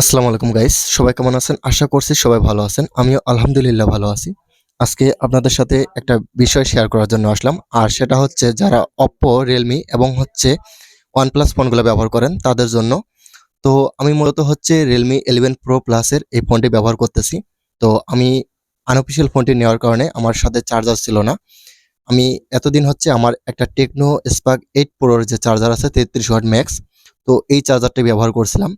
আসসালামু আলাইকুম গাইস সবাই কেমন আছেন? আশা করছি সবাই ভালো আছেন। আমিও আলহামদুলিল্লাহ ভালো আছি। আজকে আপনাদের সাথে একটা বিষয় শেয়ার করার জন্য আসলাম। আর সেটা হচ্ছে যারা অপ্পো রিয়েলমি এবং হচ্ছে ওয়ানপ্লাস ফোনগুলো ব্যবহার করেন, তাদের জন্য। তো আমি মূলত হচ্ছে রিয়েলমি ইলেভেন প্রো প্লাসের এই ফোনটি ব্যবহার করতেছি। তো আমি আনঅফিসিয়াল ফোনটি নেওয়ার কারণে আমার সাথে চার্জার ছিল না। আমি এতদিন হচ্ছে আমার একটা টেকনো স্পার্ক এইট প্রোর যে চার্জার আছে, তেত্রিশ ওয়াট ম্যাক্স তো এই চার্জারটি ব্যবহার করছিলাম।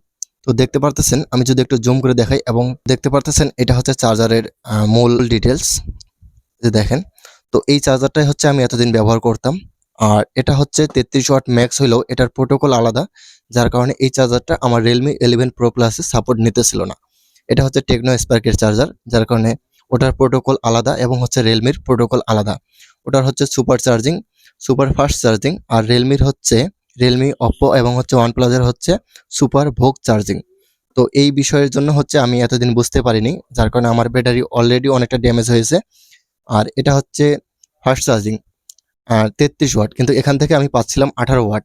তো দেখতে পারতেছেন, আমি যদি একটু জুম করে দেখাই এবং দেখতে পারতেছেন, এটা হচ্ছে চার্জারের মূল ডিটেলস যে দেখেন। তো এই চার্জারটাই হচ্ছে আমি এতদিন ব্যবহার করতাম। আর এটা হচ্ছে তেত্রিশ ওয়াট ম্যাক্স হলেও এটার প্রোটোকল আলাদা, যার কারণে এই চার্জারটা আমার রিয়েলমি ইলেভেন প্রো প্লাসে সাপোর্ট নিতেছিল না। এটা হচ্ছে টেকনো স্পার্কের চার্জার, যার কারণে ওটার প্রোটোকল আলাদা এবং হচ্ছে রিয়েলমির প্রোটোকল আলাদা। ওটার হচ্ছে super charging super fast charging আর রিয়েলমির হচ্ছে রিয়েলমি অপ্পো এবং হচ্ছে ওয়ানপ্লাসের হচ্ছে সুপার ভোগ চার্জিং। তো এই বিষয়ের জন্য হচ্ছে আমি এতদিন বুঝতে পারিনি, যার কারণে আমার ব্যাটারি অলরেডি অনেকটা ড্যামেজ হয়েছে। আর এটা হচ্ছে ফার্স্ট চার্জিং আর তেত্রিশ ওয়াট কিন্তু এখান থেকে আমি পাচ্ছিলাম আঠারো ওয়াট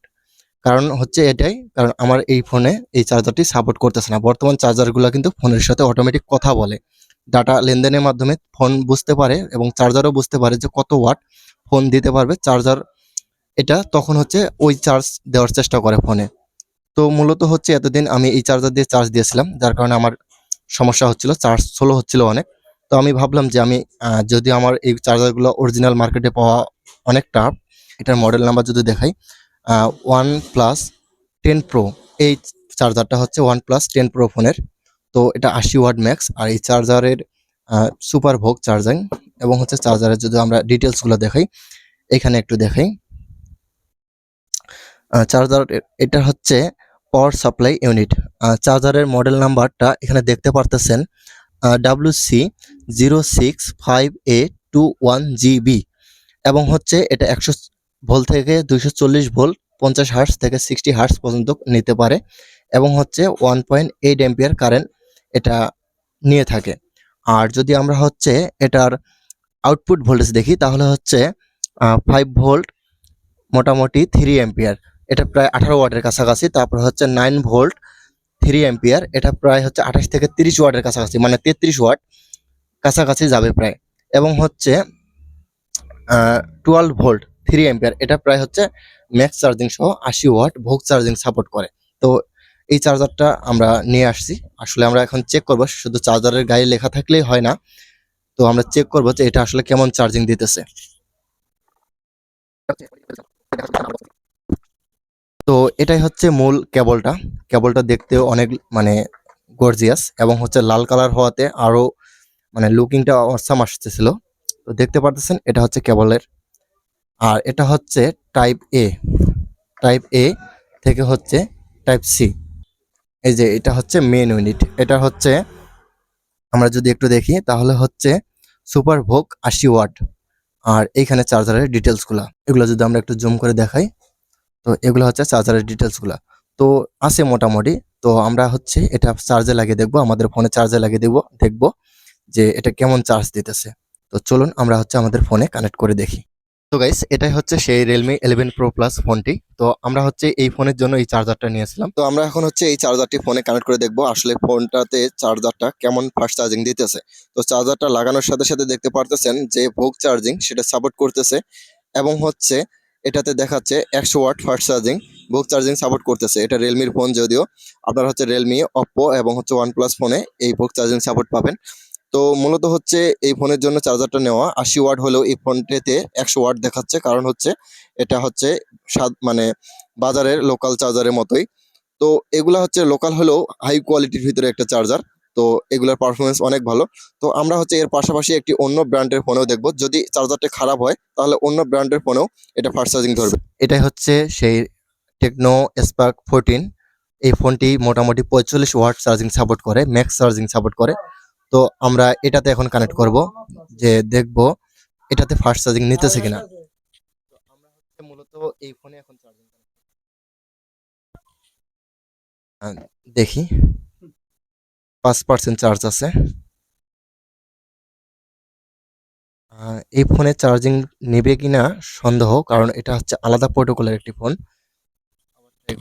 কারণ হচ্ছে এটাই, কারণ আমার এই ফোনে এই চার্জারটি সাপোর্ট করতেছে না। বর্তমান চার্জারগুলো কিন্তু ফোনের সাথে অটোমেটিক কথা বলে। ডাটা লেনদেনের মাধ্যমে ফোন বুঝতে পারে এবং চার্জারও বুঝতে পারে যে কত ওয়াট ফোন দিতে পারবে চার্জার এটা তখন হচ্ছে ওই চার্জ দেওয়ার চেষ্টা করে ফোনে তো মূলত হচ্ছে এতদিন আমি এই চার্জার দিয়ে চার্জ দিয়েছিলাম, যার কারণে আমার সমস্যা হচ্ছিল চার্জ স্লো হচ্ছিল অনেক। তো আমি ভাবলাম যে আমি যদি আমার এই চার্জারগুলো অরিজিনাল মার্কেটে পাওয়া অনেক টাফ এটার মডেল নাম্বার যদি দেখাই ওয়ান প্লাস টেন প্রো এই চার্জারটা হচ্ছে ওয়ান প্লাস টেন প্রো ফোনের তো এটা আশি ওয়াট ম্যাক্স আর এই চার্জারের সুপার ভোগ চার্জিং এবং হচ্ছে চার্জারের যদি আমরা ডিটেলসগুলো দেখাই, এখানে একটু দেখাই। চার্জার এটা হচ্ছে পাওয়ার সাপ্লাই ইউনিট চার্জারের মডেল নাম্বারটা এখানে দেখতে পারতেছেন W C zero six five A two one GB এবং হচ্ছে এটা একশো ভোল্ট থেকে দুইশো চল্লিশ ভোল্ট পঞ্চাশ হার্স থেকে সিক্সটি হার্স পর্যন্ত নিতে পারে এবং হচ্ছে one point eight ampere current এটা নিয়ে থাকে। আর যদি আমরা হচ্ছে এটার আউটপুট ভোল্টেজ দেখি, তাহলে হচ্ছে ফাইভ ভোল্ট মোটামুটি থ্রি এম্পিয়ার এটা প্রায় আঠারো ওয়াটের কাছাকাছি, তারপর হচ্ছে নাইন ভোল্ট থ্রি এম্পিয়ার এটা প্রায় হচ্ছে আঠাশ থেকে তিরিশ ওয়াটের কাছাকাছি মানে তেত্রিশ ওয়াট কাছাকাছি যাবে প্রায়। এবং হচ্ছে টুয়েলভ ভোল্ট থ্রি এম্পিয়ার এটা প্রায় হচ্ছে ম্যাক্স চার্জিং সহ আশি ওয়াট ভোগ চার্জিং সাপোর্ট করে। তো এই চার্জারটা আমরা নিয়ে আসছি। আসলে আমরা এখন চেক করব, শুধু চার্জারের গায়ে লেখা থাকলেই হয় না। তো আমরা চেক করব যে এটা আসলে কেমন চার্জিং দিতেছে। তো এটাই হচ্ছে মূল কেবলটা। কেবলটা দেখতেও অনেক মানে গর্জিয়াস এবং হচ্ছে লাল কালার হওয়াতে আরও মানে লুকিংটা অসাম আসতেছিল। তো দেখতে পারতেছেন, এটা হচ্ছে কেবলের। আর এটা হচ্ছে টাইপ এ টাইপ এ থেকে হচ্ছে টাইপ সি এই যে এটা হচ্ছে মেন ইউনিট এটা হচ্ছে, আমরা যদি একটু দেখি, তাহলে হচ্ছে সুপার ভোগ আশি ওয়াট। আর এইখানে চার্জারের ডিটেলসগুলো এগুলো যদি আমরা একটু জুম করে দেখাই। তো এগুলো হচ্ছে চার্জারের ডিটেলসগুলো তো আছে মোটামুটি। তো আমরা হচ্ছে এটা চার্জে লাগিয়ে দেখব, আমাদের ফোনে চার্জে লাগিয়ে দেবো দেখব যে এটা কেমন চার্জ দিতেছে। তো চলুন আমরা হচ্ছে আমাদের ফোনে কানেক্ট করে দেখি। তো গাইস, এটাই হচ্ছে সেই রিয়েলমি ইলেভেন প্রো প্লাস ফোনটি। তো আমরা হচ্ছে এই ফোনের জন্য এই চার্জারটা নিয়েছিলাম। তো আমরা এখন হচ্ছে এই চার্জারটি ফোনে কানেক্ট করে দেখব। আসলে ফোনটাতে চার্জারটা কেমন ফাস্ট চার্জিং দিতেছে। তো চার্জারটা লাগানোর সাথে সাথে দেখতে পারতেছেন যে ভোগ চার্জিং সেটা সাপোর্ট করতেছে। এবং হচ্ছে এটাতে দেখাচ্ছে একশো watt fast charging VOOC charging support করতেছে। এটা রিয়েলমির ফোন যদিও, আপনার হচ্ছে রিয়েলমি অপ্পো এবং হচ্ছে ওয়ানপ্লাস ফোনে এই ভোগ চার্জিং সাপোর্ট পাবেন। তো মূলত হচ্ছে এই ফোনের জন্য চার্জারটা নেওয়া, আশি ওয়াট হলেও এই ফোনটিতে একশো ওয়াট দেখাচ্ছে। কারণ হচ্ছে এটা হচ্ছে সাদ- মানে বাজারের লোকাল চার্জারের মতোই। তো এগুলা হচ্ছে লোকাল হলেও হাই কোয়ালিটির ভিতরে একটা চার্জার তো এগুলার পারফরমেন্স অনেক ভালো। তো আমরা হচ্ছে এর পাশাপাশি একটি অন্য ব্র্যান্ডের ফোনেও দেখব। যদি চার্জারটা খারাপ হয় তাহলে অন্য ব্র্যান্ডের ফোনেও এটা ফাস্ট চার্জিং ধরবে। এটাই হচ্ছে সেই টেকনো স্পার্ক ফোরটিন এই ফোনটি মোটামুটি পঁয়তাল্লিশ ওয়াট চার্জিং সাপোর্ট করে ম্যাক্স চার্জিং সাপোর্ট করে। তো আমরা এটাতে এখন কানেক্ট করব যে দেখব এটাতে ফাস্ট চার্জিং নিতেছে কিনা। আমরা হচ্ছে মূলত এই ফোনে এখন চার্জিং দেখি। পাঁচ পার্সেন্ট চার্জ আছে। এই ফোনে চার্জিং নেবে কি না সন্দেহ, কারণ এটা হচ্ছে আলাদা প্রোটোকলের একটি ফোন ট্রাই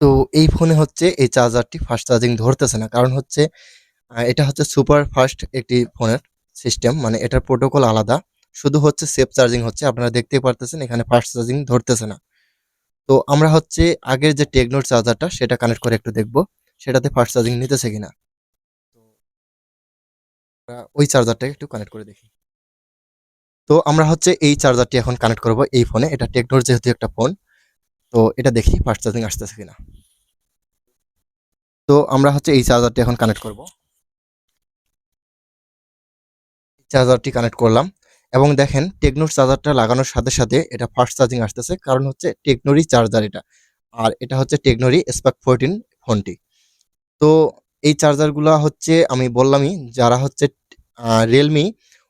তো এই ফোনে হচ্ছে এই চার্জারটি ফাস্ট চার্জিং ধরতেছে না, কারণ হচ্ছে এটা হচ্ছে সুপার ফাস্ট একটি ফোনের সিস্টেম মানে এটার প্রোটোকল আলাদা। শুধু হচ্ছে সেফ চার্জিং হচ্ছে, আপনারা দেখতেই পারতেছেন, এখানে ফাস্ট চার্জিং ধরতেছে না। তো আমরা হচ্ছে আগের যে টেকনোর চার্জারটা সেটা কানেক্ট করে একটু দেখব, সেটাতে ফাস্ট চার্জিং নিতেছে কিনা। তো ওই চার্জারটাকে একটু কানেক্ট করে দেখি। তো আমরা হচ্ছে এই চার্জারটি এখন কানেক্ট করব এই ফোনে এটা টেকনোর যেহেতু একটা ফোন তো এটা দেখি ফাস্ট চার্জিং আসতেছে কিনা। তো আমরা হচ্ছে এই চার্জারটি এখন কানেক্ট করব। চার্জারটি কানেক্ট করলাম এবং দেখেন টেকনোর চার্জারটা লাগানোর সাথে সাথে এটা ফাস্ট চার্জিং আসতেছে। কারণ হচ্ছে টেকনোরই চার্জার এটা। আর এটা হচ্ছে টেকনোরই স্পার্ক ফোরটিন ফোনটি। তো এই চার্জারগুলো হচ্ছে আমি বললামই, যারা হচ্ছে রিয়েলমি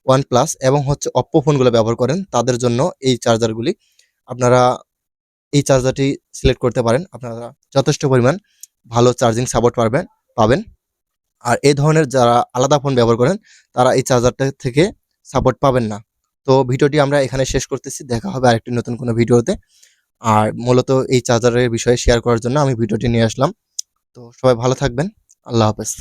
ওয়ান প্লাস এবং হচ্ছে অপ্পো ফোনগুলো ব্যবহার করেন, তাদের জন্য এই চার্জারগুলি আপনারা এই চার্জারটি সিলেক্ট করতে পারেন। আপনারা যথেষ্ট পরিমাণ ভালো চার্জিং সাপোর্ট পারবেন, পাবেন। আর এই ধরনের যারা আলাদা ফোন ব্যবহার করেন, তারা এই চার্জারটা থেকে সাপোর্ট পাবেন না। তো ভিডিওটি আমরা এখানে শেষ করতেছি। দেখা হবে আরেকটি নতুন কোনো ভিডিওতে। আর মূলত এই চার্জারের বিষয়ে শেয়ার করার জন্য আমি ভিডিওটি নিয়ে আসলাম। তো সবাই ভালো থাকবেন। আল্লাহ হাফেজ।